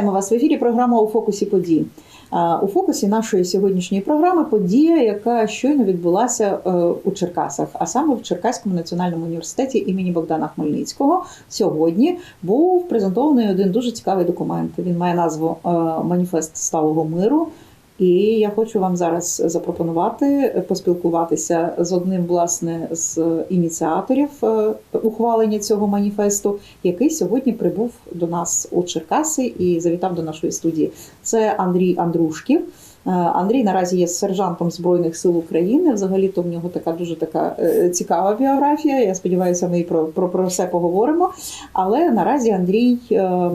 Вітаємо вас в ефірі. Програма у фокусі подій. У фокусі нашої сьогоднішньої програми подія, яка щойно відбулася е, у Черкасах, а саме в Черкаському національному університеті імені Богдана Хмельницького. Сьогодні був презентований один дуже цікавий документ. Він має назву е, Маніфест сталого миру. І я хочу вам зараз запропонувати поспілкуватися з одним власне з ініціаторів е, ухвалення цього маніфесту, який сьогодні прибув до нас у Черкаси і завітав до нашої студії. Це Андрій Андрушків. Е, Андрій наразі є сержантом Збройних сил України. Взагалі, то в нього така дуже така е, цікава біографія. Я сподіваюся, ми і про, про, про все поговоримо. Але наразі Андрій е, е,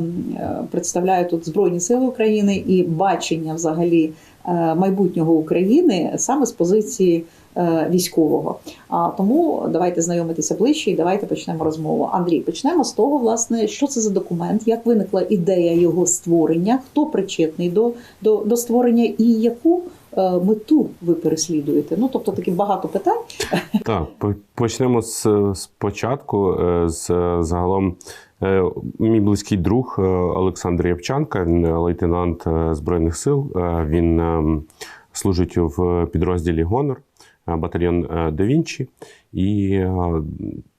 представляє тут Збройні Сили України і бачення взагалі майбутнього України саме з позиції е, військового. А тому давайте знайомитися ближче і давайте почнемо розмову. Андрій, почнемо з того, власне, що це за документ, як виникла ідея його створення, хто причетний до, до, до створення і яку е, мету ви переслідуєте. Ну тобто такі багато питань. Так, почнемо з, з початку. Е, З загалом е, мій близький друг е, Олександр Ябчанка, він е, лейтенант е, Збройних сил. Е, Він е, служить в підрозділі Гонор, е, батальйон е, Да Вінчі. І е,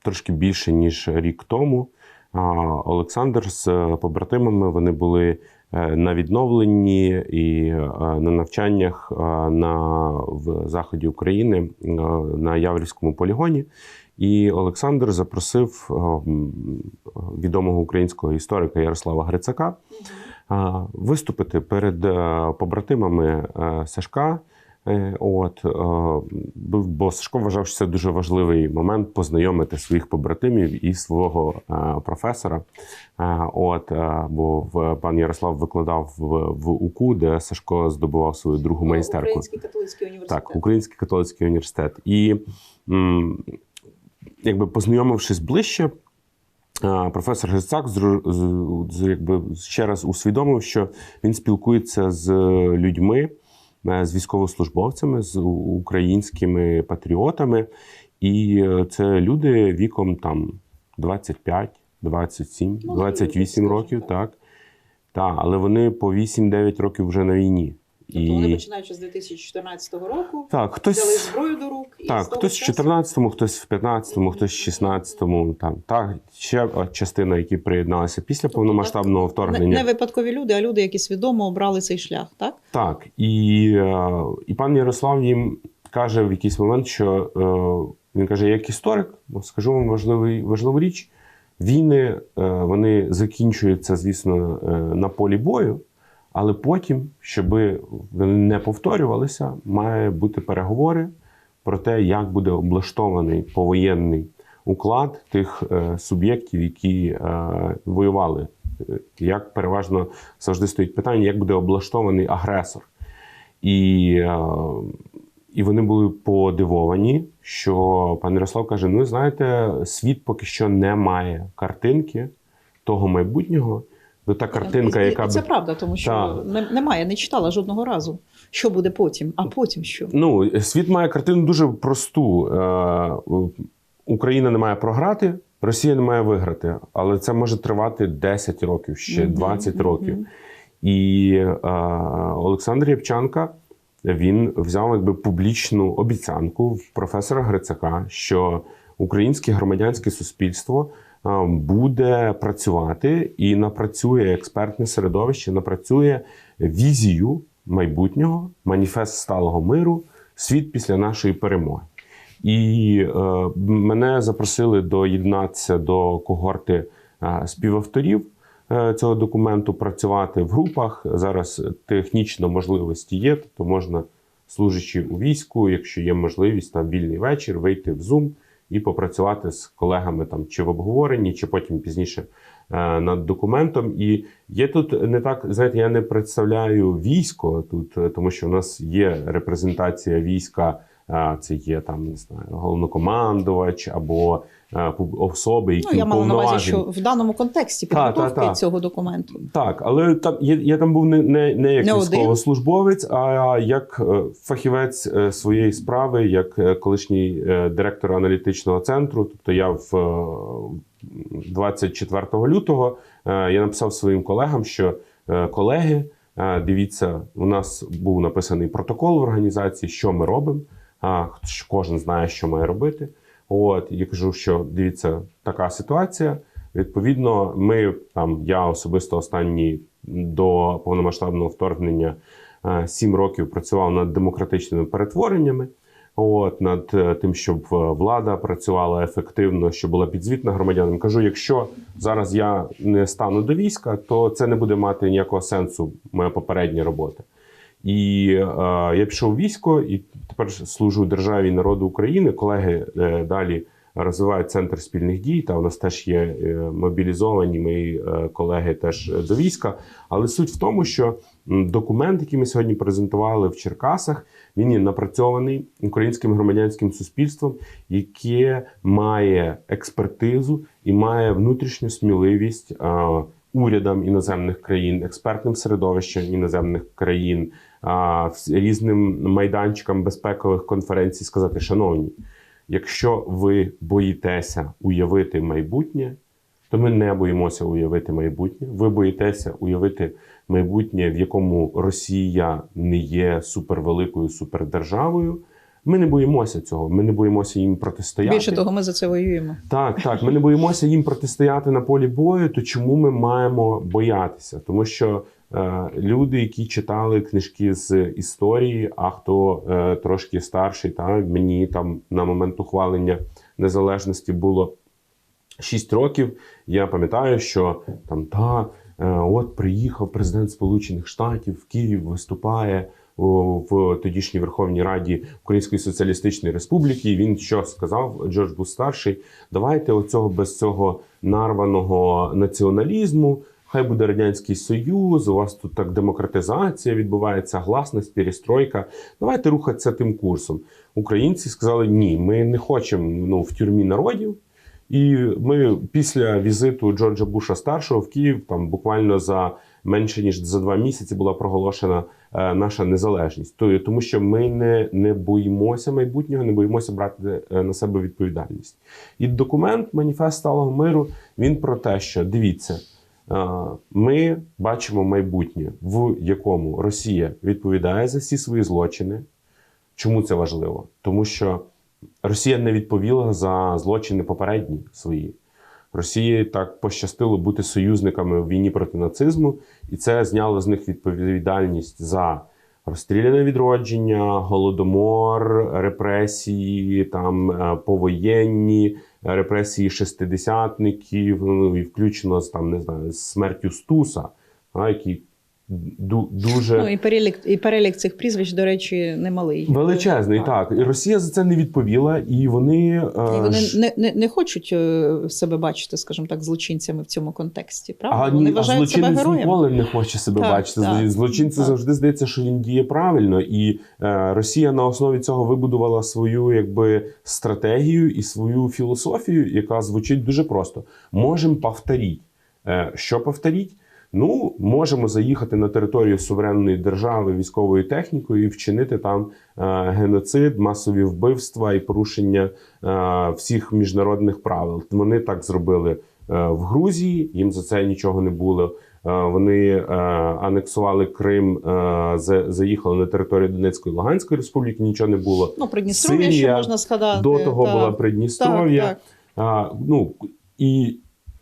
трошки більше ніж рік тому е, Олександр з е, побратимами вони були е, на відновленні і е, на навчаннях е, на в заході України е, на Яврівському полігоні. І Олександр запросив е, відомого українського історика Ярослава Грицака е, виступити перед е, побратимами е, Сашка. Е, От е, бо Сашко вважав, що це дуже важливий момент познайомити своїх побратимів і свого е, професора. От бо в пан Ярослав викладав в, в УКУ, де Сашко здобував свою другу майстерку. Український католицький університет. Так, Український католицький університет. І якби познайомившись ближче, професор Грицак якби ще раз усвідомив, що він спілкується з людьми, з військовослужбовцями, з українськими патріотами. І е, це люди віком там 25, 27, Ну, 28 років, так. Так, але вони по 8-9 років вже на війні. Тобто вони починаючи з 2014 року Так, хтось взяли зброю до рук і Так, хтось в часу- 14-му, хтось в 15-му, хтось в 16-му. Там так ще частина, які приєдналися після повномасштабного вторгнення. не випадкові люди, а люди, які свідомо обрали цей шлях, так? Так, і, е, і пан Ярослав їм каже в якийсь момент, що е, він каже: як історик, скажу вам важливий, важливу річ. Війни е, вони закінчуються, звісно, на полі бою, але потім, щоб вони не повторювалися, має бути переговори про те, як буде облаштований повоєнний уклад тих е, суб'єктів, які е, воювали. Е, Як переважно завжди стоїть питання, як буде облаштований агресор. І, і вони були подивовані, що пан Ярослав каже: ну, знаєте, світ поки що не має картинки того майбутнього. Ну, та картинка, яка це правда, тому що не, немає, не читала жодного разу. Що буде потім? А потім що? Ну, світ має картину дуже просту. Е, Україна не має програти, Росія не має виграти. Але це може тривати 10 років, ще Мгм, 20 років. І е, Олександр Ябчанка він взяв якби публічну обіцянку в професора Грицака, що українське громадянське суспільство буде працювати і напрацює експертне середовище, напрацює візію майбутнього, маніфест сталого миру, світ після нашої перемоги. І е, мене запросили доєднатися до когорти е, співавторів е, цього документу, працювати в групах. Зараз технічно можливості є, тобто можна, служачи у війську, якщо є можливість там вільний вечір, вийти в Zoom і попрацювати з колегами там чи в обговоренні, чи потім пізніше е, над документом. І є тут не так, знаєте, я не представляю військо тут, е, тому що в нас є репрезентація війська. Це є там не знаю, головнокомандувач або е, особи, які Ну, я мала на увазі, що в даному контексті Та, та, підготовки та. цього документу. Так, але там я, я там був не, не, не як Не військовослужбовець, а як е, фахівець е, своєї справи, як колишній директор аналітичного центру. Тобто я в е, 24 лютого я написав своїм колегам, що колеги, дивіться, у нас був написаний протокол в організації, що ми робимо. А кожен знає, що має робити. От я кажу, що дивіться, така ситуація. Відповідно, ми там, я особисто останні до повномасштабного вторгнення е, сім років працював над демократичними перетвореннями. От над е, тим, щоб е, влада працювала ефективно, щоб була підзвітна громадянам. Кажу, якщо зараз я не стану до війська, то це не буде мати ніякого сенсу. Моя попередня робота. І е, я пішов військо і тепер служу державі і народу України. Колеги е, далі розвивають центр спільних дій. Та у нас теж є е, мобілізовані мої е, колеги теж е, до війська. Але суть в тому, що документ, який ми сьогодні презентували в Черкасах, він є напрацьований українським громадянським суспільством, яке має експертизу і має внутрішню сміливість. е, Урядам іноземних країн, експертним середовищем іноземних країн, різним майданчикам безпекових конференцій сказати, шановні, якщо ви боїтеся уявити майбутнє, то ми не боїмося уявити майбутнє. Ви боїтеся уявити майбутнє, в якому Росія не є супервеликою супердержавою. Ми не боїмося цього. Ми не боїмося їм протистояти. Більше того, ми за це воюємо. Так, так. Ми не боїмося їм протистояти на полі бою. То чому ми маємо боятися? Тому що е, люди, які читали книжки з історії, а хто е, трошки старший, та мені там на момент ухвалення незалежності було 6 років. Я пам'ятаю, що там та е, от приїхав президент Сполучених Штатів в Київ, виступає в тодішній Верховній Раді Української Соціалістичної Республіки. Він що сказав Джордж Буш старший? Давайте оцього без цього нарваного націоналізму. Хай буде радянський союз. У вас тут так демократизація відбувається, гласність, перестройка. Давайте рухатися тим курсом. Українці сказали: ні, ми не хочемо ну, в тюрмі народів. І ми після візиту Джорджа Буша старшого в Київ, там буквально за менше ніж за два місяці була проголошена е, наша незалежність. Тому що ми не, не боїмося майбутнього, не боїмося брати е, на себе відповідальність. І документ Маніфест сталого миру він про те, що дивіться. е, Ми бачимо майбутнє, в якому Росія відповідає за всі свої злочини. Чому це важливо? Тому що Росія не відповіла за злочини попередні свої. Росії так пощастило бути союзниками в війні проти нацизму, і це зняло з них відповідальність за розстріляне відродження, голодомор, репресії, там е, повоєнні, репресії шестидесятників, ну і включно з там не знаю з смертю Стуса, який дуже Ну і перелік, і перелік цих прізвищ, до речі, немалий. величезний. Так і Росія за це не відповіла, і вони, е, І вони ж- не, не, не хочуть е, себе бачити, скажімо так, злочинцями в цьому контексті. Правда? А, вони а вважають себе ніколи не хоче себе Так, бачити. так, Злочинці так. завжди здається, що він діє правильно, і е, Росія на основі цього вибудувала свою якби стратегію і свою філософію, яка звучить дуже просто: можемо повторіть. Е, що повторіть? Ну, можемо заїхати на територію суверенної держави військовою технікою і вчинити там е, геноцид, масові вбивства і порушення е, всіх міжнародних правил. Вони так зробили е, в Грузії, їм за це нічого не було. Вони анексували Крим, за- заїхали на територію Донецької Луганської республіки, нічого не було. Ну, Придністров'я ще можна згадати. До того так. була Придністров'я. Так, А, ну, і,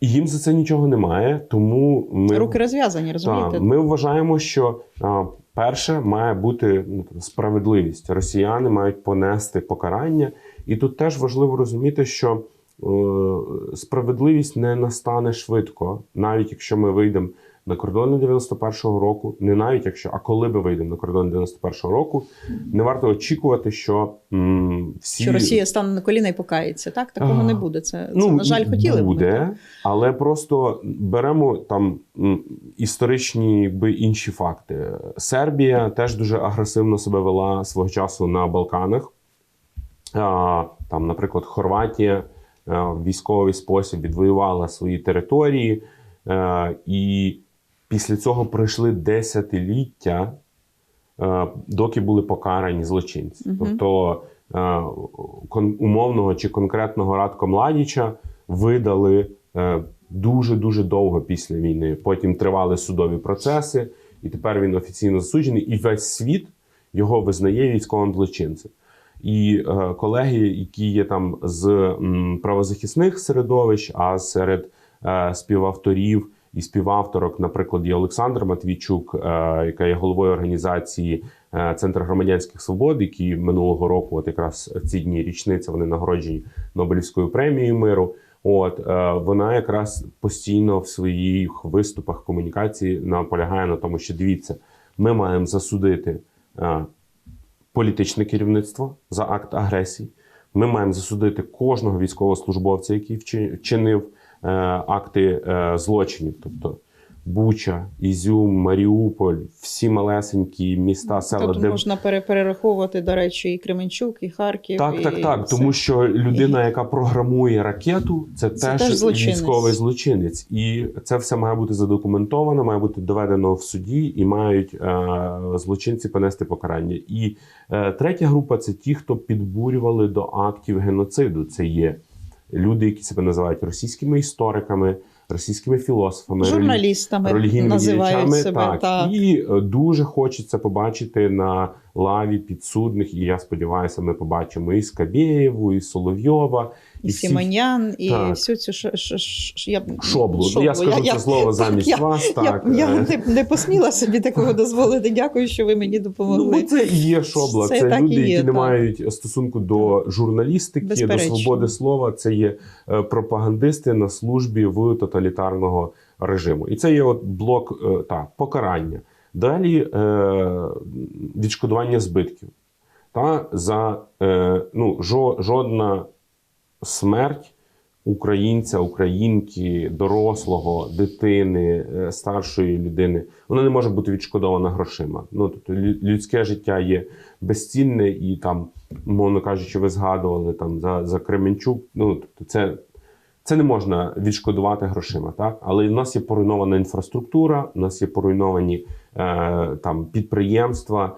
і їм за це нічого немає, тому ми. Руки розв'язані, розумієте? Та, ми вважаємо, що а, перше має бути ну, справедливість. Росіяни мають понести покарання, і тут теж важливо розуміти, що е, справедливість не настане швидко, навіть якщо ми вийдемо на кордони 91-го року, не навіть якщо, а коли ми вийдемо на кордони 91-го року, не варто очікувати, що м, всі Що Росія стане на коліна і покається. Так, такого А, не буде. Це, це ну, на жаль, хотіли б буде, вони. але просто беремо там м, історичні якби, інші факти. Сербія теж дуже агресивно себе вела свого часу на Балканах. А, Там, наприклад, Хорватія е, в військовий спосіб відвоювала свої території, е, і після цього пройшли десятиліття, е, доки були покарані злочинці. Мгм. Тобто е, умовного чи конкретного Радко Младіча видали е, дуже дуже довго після війни. Потім тривали судові процеси, і тепер він офіційно засуджений, і весь світ його визнає військовим злочинцем. І е, колеги, які є там з м, правозахисних середовищ, а серед е, співавторів і співавторок, наприклад, є Олександр Матвійчук, е, яка є головою організації е, Центр громадянських свобод, які минулого року, от якраз в ці дні річниця, вони нагороджені Нобелівською премією миру. От е, вона якраз постійно в своїх виступах комунікації наполягає на тому, що дивіться, ми маємо засудити політичне керівництво за акт агресії. Ми маємо засудити кожного військовослужбовця, який вчи- вчинив акти е, злочинів, тобто Буча, Ізюм, Маріуполь, всі малесенькі міста, села, Тут де можна пере- перераховувати, до речі, і Кременчук, і Харків. так, і так, так. все. Тому що людина, яка програмує ракету, це, Це теж, теж злочинець. військовий злочинець, і це все має бути задокументовано, має бути доведено в суді, і мають е, злочинці понести покарання. І е, третя група це ті, хто підбурювали до актів геноциду. Це є люди, які себе називають російськими істориками, російськими філософами, журналістами релігійними називають діячами, себе. так. Так. І е, дуже хочеться побачити на лаві підсудних. І я сподіваюся, ми побачимо і Скабєєву, і Соловйова, І, Сімонян, і Так. всю цю ш, ш, ш, я, шоблу. Ну, я скажу це слово замість я, вас. Я, Так я, Е, не, не посміла собі такого дозволити. Дякую, що ви мені Ну, допомогли. бо це і є шобла. Це Це, люди, є, які не мають стосунку до журналістики, Безперечно. до свободи слова. Це є е, пропагандисти на службі в тоталітарного режиму. І це є от блок е, так, покарання. Далі е, відшкодування збитків. Та за е, ну, жо, жодна смерть українця, українки, дорослого, дитини, е, старшої людини, вона не може бути відшкодована грошима. Ну тобто людське життя є безцінне, і там, мовно кажучи, ви згадували там за, за Кременчук. Ну тобто, це. Це не можна відшкодувати грошима, так але в нас є поруйнована інфраструктура, у нас є поруйновані е, там підприємства,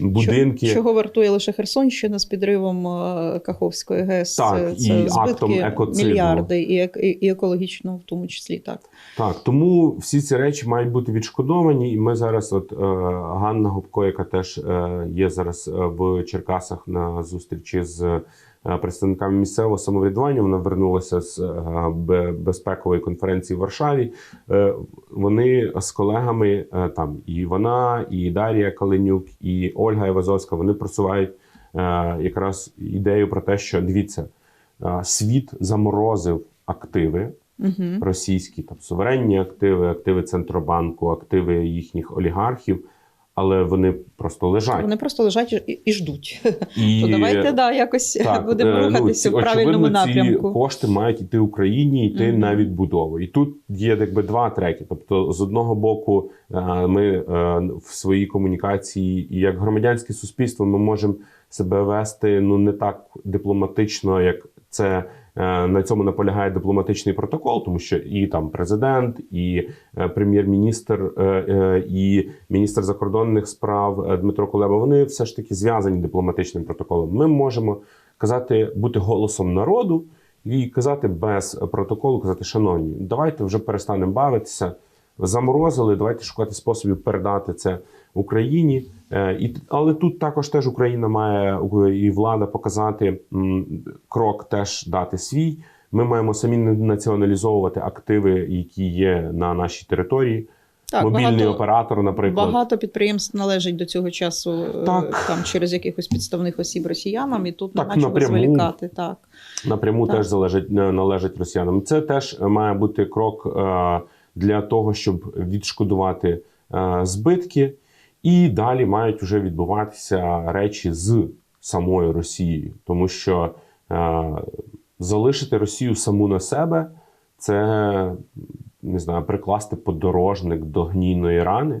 будинки. Чого вартує лише Херсонщина з підривом е, Каховської ГЕС? Так, це, і це актом екоциду. мільярди, і, ек- і, екологічно в тому числі так. Так, тому всі ці речі мають бути відшкодовані. І ми зараз, от е, Ганна Гопко, яка теж е, є зараз в Черкасах на зустрічі з представниками місцевого самоврядування. Вона вернулася з е, безпекової конференції в Варшаві. Е, вони з колегами е, там і вона, і Дар'я Калинюк, і Ольга Івазовська. Вони просувають е, якраз ідею про те, що дивіться, е, світ заморозив активи Угу. російські там суверенні активи, активи Центробанку, активи їхніх олігархів, але вони просто лежать. Вони просто лежать і, і ждуть. І, То давайте да, якось так, будемо е, рухатися ці- в правильному очевидно, напрямку. Ці кошти мають йти Україні, йти Мгм. на відбудову. І тут є якби два треки. Тобто, з одного боку, е, ми е, в своїй комунікації, і як громадянське суспільство, ми можемо себе вести ну не так дипломатично, як це. Е, На цьому наполягає дипломатичний протокол, тому що і там президент, і е, прем'єр-міністр, е, і міністр закордонних справ Дмитро Кулеба. Вони все ж таки зв'язані дипломатичним протоколом. Ми можемо казати, бути голосом народу і казати без протоколу, казати, шановні, давайте вже перестанемо бавитися. Заморозили, давайте шукати способів передати це Україні. Е, І але тут також теж Україна має е, і влада показати крок, теж дати свій. Ми маємо самі націоналізовувати активи, які є на нашій території. Так, Мобільний багато- оператор, наприклад, Багато підприємств належить до цього часу е, Так. там через якихось підставних осіб росіянам, і тут Так, нема чого зволікати. Так. напряму Так. теж залежить не- належить росіянам. Це теж має бути крок е, для того, щоб відшкодувати е, збитки, і далі мають вже відбуватися речі з самою Росією, тому що е, залишити Росію саму на себе це не знаю, прикласти подорожник до гнійної рани.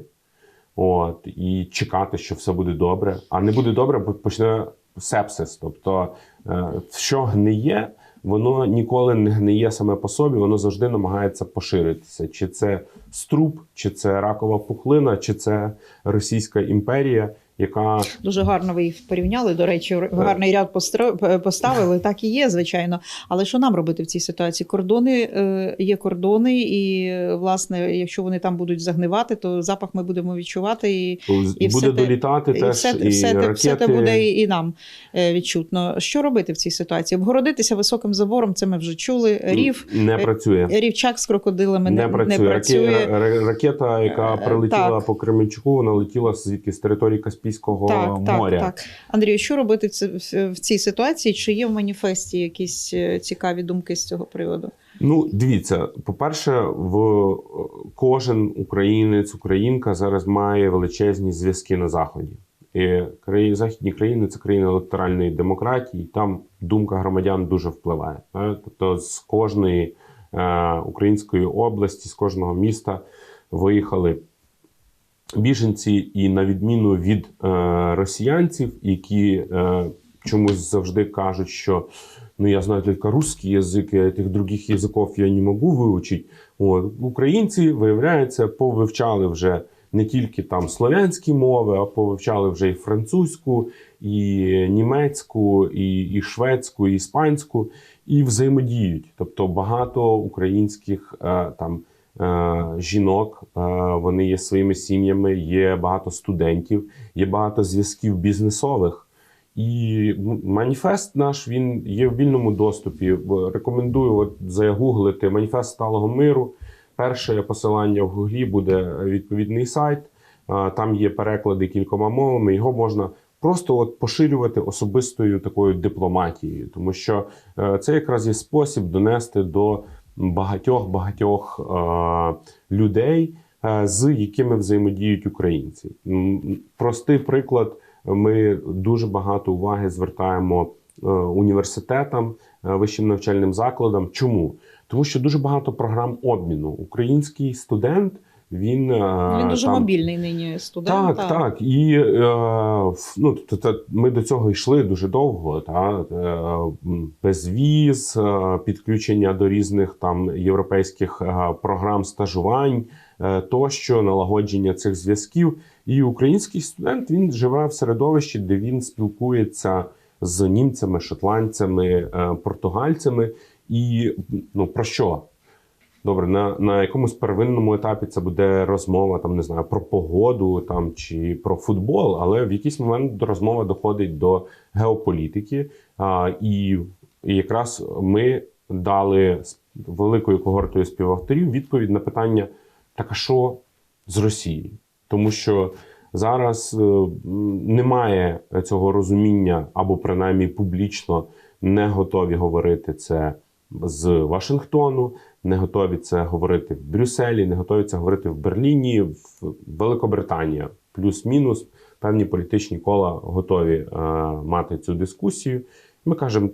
От, і чекати, що все буде добре. А не буде добре, бо почне сепсис. Тобто, е, що гниє, воно ніколи не гниє саме по собі, воно завжди намагається поширитися. Чи це струп, чи це ракова пухлина, чи це Російська імперія. Яка Дуже гарно ви їх порівняли. До речі, гарний ряд постро- поставили. Так і є, звичайно. Але що нам робити в цій ситуації? Кордони е, є кордони, і е, власне, якщо вони там будуть загнивати, то запах ми будемо відчувати, і, І буде все те- долітати і теж все, і все, те, ракети. все те буде і, і нам е, відчутно. Що робити в цій ситуації? Обгородитися високим забором, це ми вже чули. Рів, не працює. рівчак з крокодилами Не, не, працює. не працює. ра- ракета, яка Е, прилетіла так. по Кременчуку, вона летіла звідки з території Каспійського Так, так, моря. так. Андрію, що робити в цій ситуації? Чи є в маніфесті якісь е, цікаві думки з цього приводу? Ну, дивіться, по-перше, в е, кожен українець, українка зараз має величезні зв'язки на заході. І західні країни це країни електоральної демократії, там думка громадян дуже впливає. Тобто з кожної е, української області, з кожного міста виїхали біженці, і на відміну від е, росіянців, які е, чомусь завжди кажуть, що ну я знаю тільки русский язик, а тих других язиків я не можу вивчити. От українці, виявляється, повивчали вже не тільки там слов'янські мови, а повивчали вже і французьку, і німецьку, і, і шведську, і іспанську, і взаємодіють. Тобто багато українських е, там. Е, Жінок, е, вони є своїми сім'ями, є багато студентів, є багато зв'язків бізнесових. І маніфест наш він є в вільному доступі. Рекомендую от загуглити маніфест сталого миру. Перше посилання в гуглі буде відповідний сайт. Там є переклади кількома мовами. Його можна просто от поширювати особистою такою дипломатією, тому що е, це якраз є спосіб донести до багатьох багатьох е, людей, е, з якими взаємодіють українці. Простий приклад. Ми дуже багато уваги звертаємо е, університетам, вищим навчальним закладам. Чому? Тому що дуже багато програм обміну. Український студент він, е, Він дуже там, мобільний нині студент. так, так. І е, ну, ми до цього йшли дуже довго. Та? Е, безвіз, е, підключення до різних там європейських програм стажувань, тощо, налагодження цих зв'язків. І український студент він живе в середовищі, де він спілкується з німцями, шотландцями, португальцями. І ну про що? Добре, на, на якомусь первинному етапі це буде розмова там, не знаю, про погоду там чи про футбол, але в якийсь момент розмова доходить до геополітики. А, і, і якраз ми дали великою когортою співавторів відповідь на питання: так а що з Росією? Тому що зараз е, немає цього розуміння, або принаймні публічно не готові говорити це з Вашингтону, не готові це говорити в Брюсселі, не готові це говорити в Берліні, в Великобританія. Плюс-мінус певні політичні кола готові е, мати цю дискусію. Ми кажемо,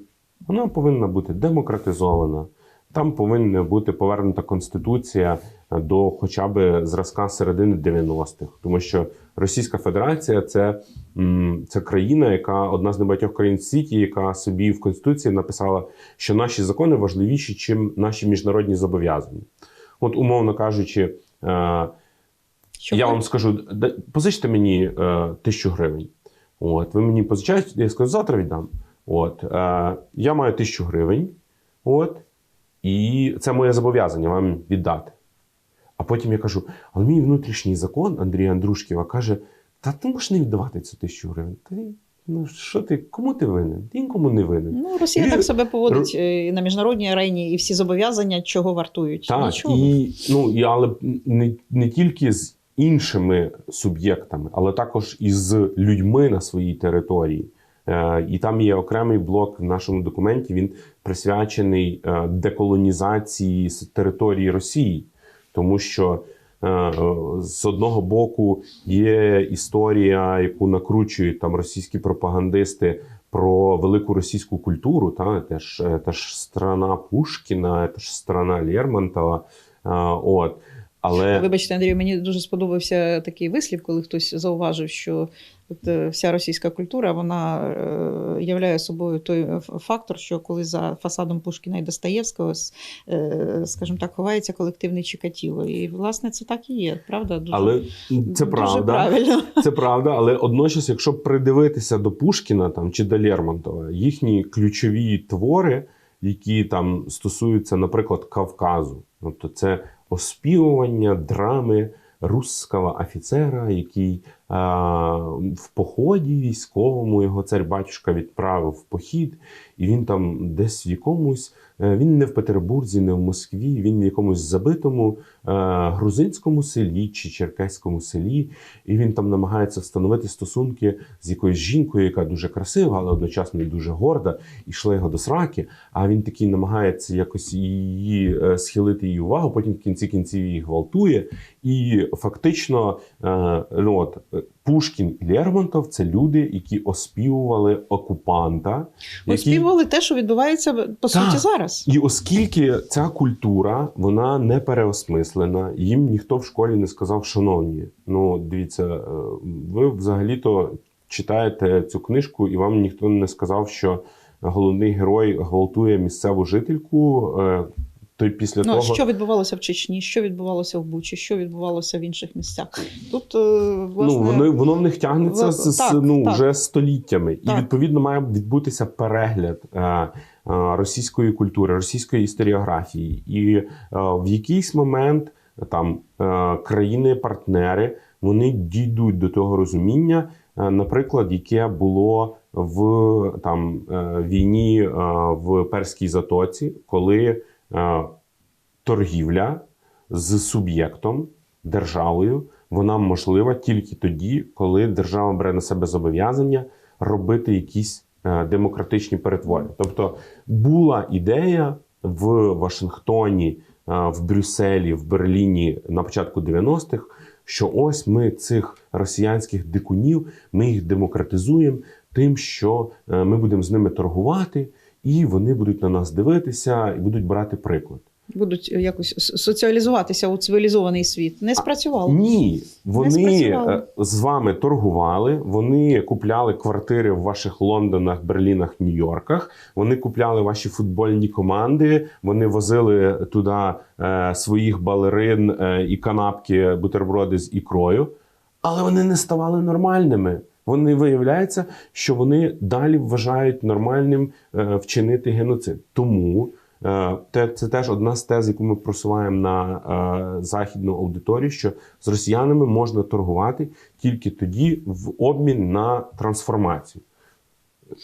вона повинна бути демократизована. Там повинна бути повернута конституція до хоча б зразка середини 90-х, тому що Російська Федерація це, це країна, яка одна з небагатьох країн в світі, яка собі в конституції написала, що наші закони важливіші, ніж наші міжнародні зобов'язання. От, умовно кажучи, е, Що я ви- вам скажу, позичте мені е, тисячу гривень. От, ви мені позичаєте, я скажу, завтра віддам. От, е, я маю тисячу гривень, от, і це моє зобов'язання вам віддати. А потім я кажу: але мій внутрішній закон Андрія Андрушківа каже: та ти можеш не віддавати цю тисячу гривень. Ти, ну що ти, кому ти винен? Ти нікому не винен. Ну, Росія І- так себе поводить е, і на міжнародній арені, і всі зобов'язання чого вартують. Так, Нічого. і, ну, і, але не, не тільки з іншими суб'єктами, але також і з людьми на своїй території. Е, і там є окремий блок в нашому документі. Він присвячений е, деколонізації території Росії, тому що е, е, з одного боку є історія, яку накручують там російські пропагандисти про велику російську культуру, та теж теж страна Пушкіна, теж страна Лермонтова. А, От. Але Вибачте, Андрію, мені дуже сподобався такий вислів, коли хтось зауважив, що от, е, вся російська культура вона е, являє собою той фактор, що коли за фасадом Пушкіна і Достоєвського, е, скажімо так, ховається колективне Чикатіло. І власне це так і є, правда? Дуже, але це дуже правда. правильно. Це правда, але одночас, якщо придивитися до Пушкіна там чи до Лермонтова, їхні ключові твори, які там стосуються, наприклад, Кавказу, тобто це оспівування драми русского офіцера, який а, в поході військовому його цар батюшка відправив в похід, і він там десь в якомусь. Е, Він не в Петербурзі, не в Москві, він в якомусь забитому е, грузинському селі чи черкеському селі, і він там намагається встановити стосунки з якоюсь жінкою, яка дуже красива, але одночасно і дуже горда, і йшла його до сраки. А він такий намагається якось її е, схилити її увагу, потім в кінці кінців її гвалтує. І фактично, ну от Пушкін і Лермонтов це люди, які оспівували окупанта, які... Оспівували те, що відбувається по суті Так. зараз. І оскільки ця культура вона не переосмислена, їм ніхто в школі не сказав, шановні, ну дивіться, е, ви взагалі-то читаєте цю книжку, і вам ніхто не сказав, що головний герой гвалтує місцеву жительку. То й після Ну, того що відбувалося в Чечні, що відбувалося в Бучі, що відбувалося в інших місцях. Тут, е, власне, ну воно воно в них тягнеться в- з, так, ну так. вже століттями, і відповідно має відбутися перегляд е, е, російської культури, російської історіографії, і е, в якийсь момент там е, країни-партнери вони дійдуть до того розуміння, е, наприклад, яке було в там війні в Перській Затоці, коли торгівля з суб'єктом, державою, вона можлива тільки тоді, коли держава бере на себе зобов'язання робити якісь е, демократичні перетворення. Тобто була ідея в Вашингтоні, е, в Брюсселі, в Берліні на початку 90-х, що ось ми цих росіянських дикунів, ми їх демократизуємо тим, що е, ми будемо з ними торгувати, і вони будуть на нас дивитися і будуть брати приклад. будуть якось соціалізуватися у цивілізований світ. Не спрацювало. Ні, вони спрацювало. е, з вами торгували. Вони купляли квартири в ваших Лондонах, Берлінах, Нью-Йорках. Вони купляли ваші футбольні команди. Вони возили туди е, своїх балерин е, і канапки, бутерброди з ікрою, але вони не ставали нормальними. Вони виявляється, що вони далі вважають нормальним е, вчинити геноцид. Тому е, це теж одна з тез, яку ми просуваємо на е, західну аудиторію, що з росіянами можна торгувати тільки тоді в обмін на трансформацію.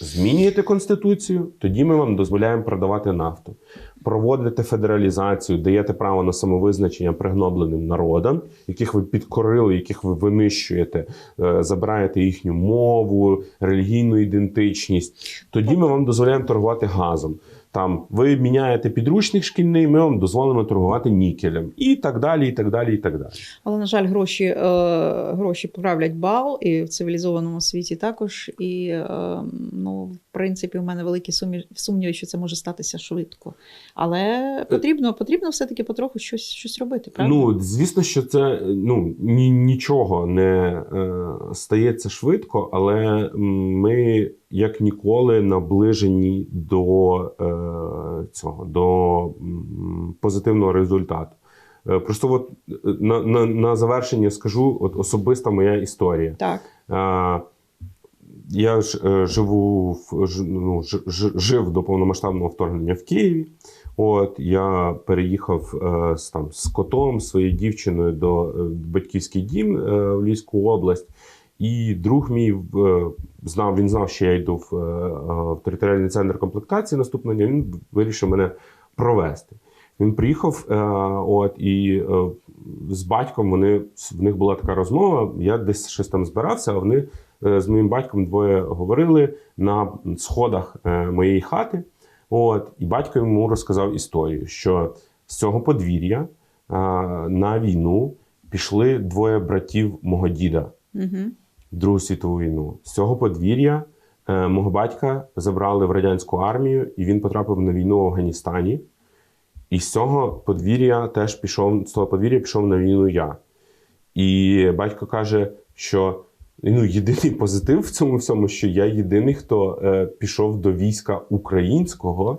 Змінюєте конституцію, тоді ми вам дозволяємо продавати нафту. Проводите федералізацію, даєте право на самовизначення пригнобленим народам, яких ви підкорили, яких ви винищуєте, е, забираєте їхню мову, релігійну ідентичність. Тоді ми вам дозволяємо торгувати газом. Там ви міняєте підручник шкільний, ми вам дозволимо торгувати нікелем, і так далі, і так далі, і так далі. Але, на жаль, гроші, е, гроші правлять бал, і в цивілізованому світі також. І, е, ну, принципі, у мене великі сумні- сумніви, що це може статися швидко. Але потрібно, потрібно все-таки потроху щось, щось робити, правда? Ну, звісно, що це ну, ні, нічого не е, стається швидко, але ми як ніколи наближені до е, цього, до позитивного результату. Е, Просто от е, на, на, на завершення скажу от особиста моя історія. Так. Е, Я ж е, живу ну, жив до повномасштабного вторгнення в Києві. От я переїхав е, з там з котом, своєю дівчиною до е, батьківський дім в Львівську область. І друг мій знав, він знав, що я йду в, в територіальний центр комплектації наступного дня. Він вирішив мене провести. Він приїхав, от і з батьком вони в них була така розмова. Я десь щось там збирався, а вони з моїм батьком двоє говорили на сходах е, моєї хати. От, і батько йому розказав історію, що з цього подвір'я е, на війну пішли двоє братів мого діда Угу. в Другу світову війну. З цього подвір'я е, мого батька забрали в радянську армію, і він потрапив на війну в Афганістані. І з цього подвір'я теж пішов, з того подвір'я пішов на війну я. І батько каже, що ну, єдиний позитив в цьому всьому, що я єдиний, хто е, пішов до війська українського,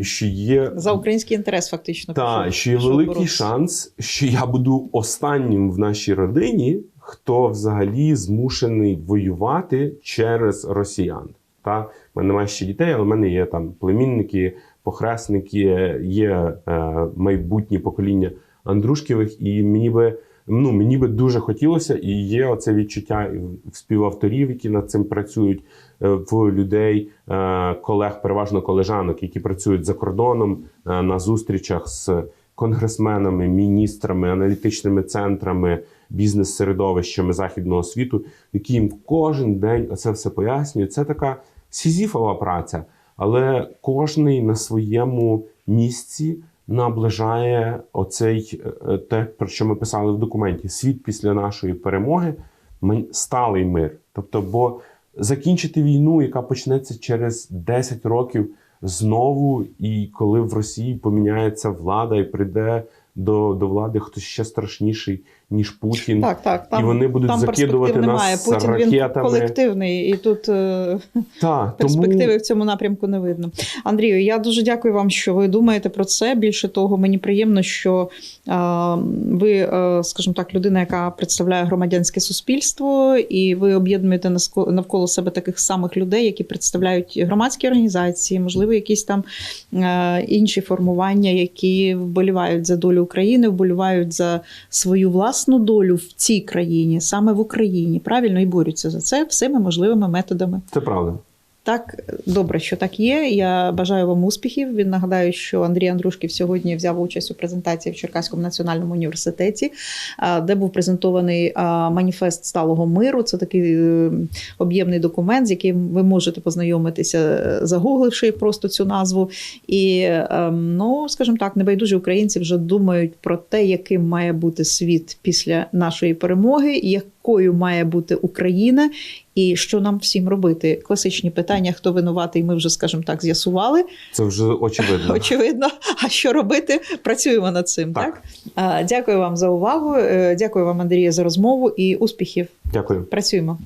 і що є За український інтерес, фактично. та, пішов- що є пішов великий боротися. шанс, що я буду останнім в нашій родині, хто взагалі змушений воювати через росіян. Та в мене немає ще дітей, але в мене є там племінники, похресники, є е, майбутнє покоління Андрушківих, і мені би. Ну, мені би дуже хотілося, і є оце відчуття в співавторів, які над цим працюють, е, в людей, е, колег, переважно колежанок, які працюють за кордоном е, на зустрічах з конгресменами, міністрами, аналітичними центрами, бізнес-середовищами західного світу, які їм кожен день це все пояснюють. Це така сізіфова праця, але кожний на своєму місці наближає оцей е, те, про що ми писали в документі: світ після нашої перемоги, сталий мир. Тобто, бо закінчити війну, яка почнеться через 10 років знову, і коли в Росії поміняється влада і прийде до, до влади хтось ще страшніший, ніж Путін. Так, так. Там, і вони будуть там закидувати нас немає. Путін він колективний, і тут е, Та, перспективи тому в цьому напрямку не видно. Андрію, я дуже дякую вам, що ви думаєте про це. Більше того, мені приємно, що е, ви, е, скажімо так, людина, яка представляє громадянське суспільство, і ви об'єднуєте навколо себе таких самих людей, які представляють громадські організації, можливо, якісь там інші формування, які вболівають за долю України, вболівають за свою власну долю в цій країні, саме в Україні, правильно і борються за це всіми можливими методами. це правда. Так, добре, що так є. Я бажаю вам успіхів. Він нагадаю, що Андрій Андрушків сьогодні взяв участь у презентації в Черкаському національному університеті, де був презентований маніфест сталого миру. Це такий е, об'ємний документ, з яким ви можете познайомитися, е, загугливши просто цю назву. І ем, ну, скажімо так, небайдужі українці вже думають про те, яким має бути світ після нашої перемоги, якою має бути Україна, і що нам всім робити. Класичні питання: хто винуватий, ми вже, скажімо так, з'ясували. Це вже очевидно. Очевидно, а що робити? Працюємо над цим. Так, Так. Дякую вам за увагу. Е, Дякую вам, Андрія, за розмову і успіхів. Дякую. Працюємо.